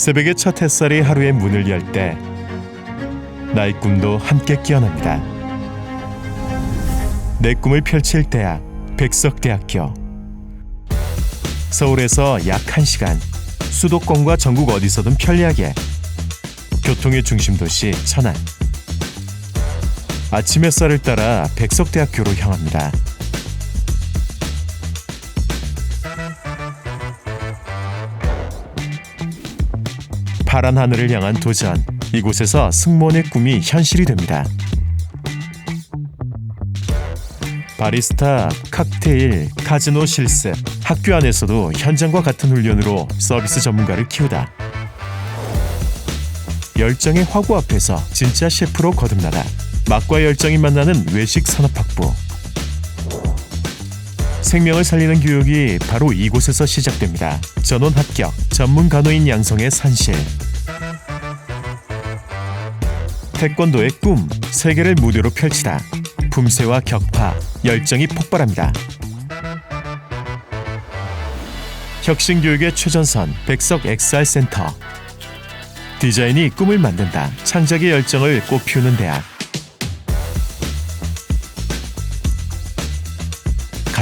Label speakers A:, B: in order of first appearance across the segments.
A: 새벽의 첫 햇살이 하루의 문을 열 때 나의 꿈도 함께 깨어납니다. 내 꿈을 펼칠 대학 백석대학교 서울에서 약 1시간 수도권과 전국 어디서든 편리하게 교통의 중심 도시 천안 아침 햇살을 따라 백석대학교로 향합니다. 파란 하늘을 향한 도전. 이곳에서 승무원의 꿈이 현실이 됩니다. 바리스타, 칵테일, 카지노 실습, 학교 안에서도 현장과 같은 훈련으로 서비스 전문가를 키우다. 열정의 화구 앞에서 진짜 셰프로 거듭나다. 맛과 열정이 만나는 외식 산업 확보. 생명을 살리는 교육이 바로 이곳에서 시작됩니다. 전원 합격, 전문 간호인 양성의 산실. 태권도의 꿈, 세계를 무대로 펼치다. 품새와 격파, 열정이 폭발합니다. 혁신교육의 최전선, 백석 XR 센터. 디자인이 꿈을 만든다. 창작의 열정을 꽃피우는 대학.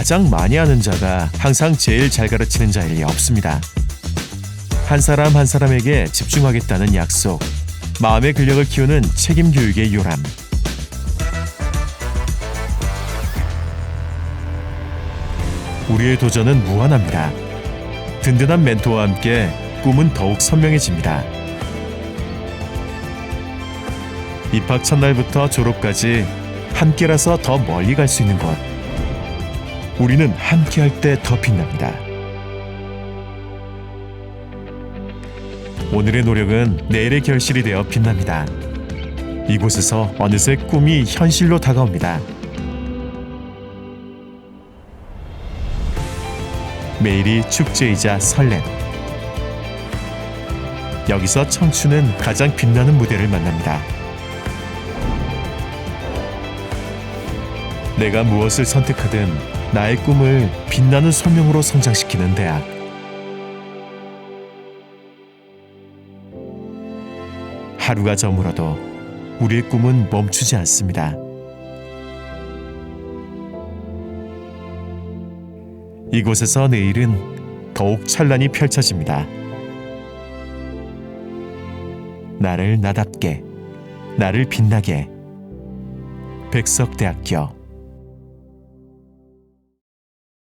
A: 가장 많이 하는 자가 항상 제일 잘 가르치는 자일 리 없습니다. 한 사람 한 사람에게 집중하겠다는 약속, 마음의 근력을 키우는 책임 교육의 요람. 우리의 도전은 무한합니다. 든든한 멘토와 함께 꿈은 더욱 선명해집니다. 입학 첫날부터 졸업까지 함께라서 더 멀리 갈 수 있는 것. 우리는 함께할 때 더 빛납니다. 오늘의 노력은 내일의 결실이 되어 빛납니다. 이곳에서 어느새 꿈이 현실로 다가옵니다. 매일이 축제이자 설렘. 여기서 청춘은 가장 빛나는 무대를 만납니다. 내가 무엇을 선택하든 나의 꿈을 빛나는 소명으로 성장시키는 대학. 하루가 저물어도 우리의 꿈은 멈추지 않습니다. 이곳에서 내일은 더욱 찬란히 펼쳐집니다. 나를 나답게, 나를 빛나게. 백석대학교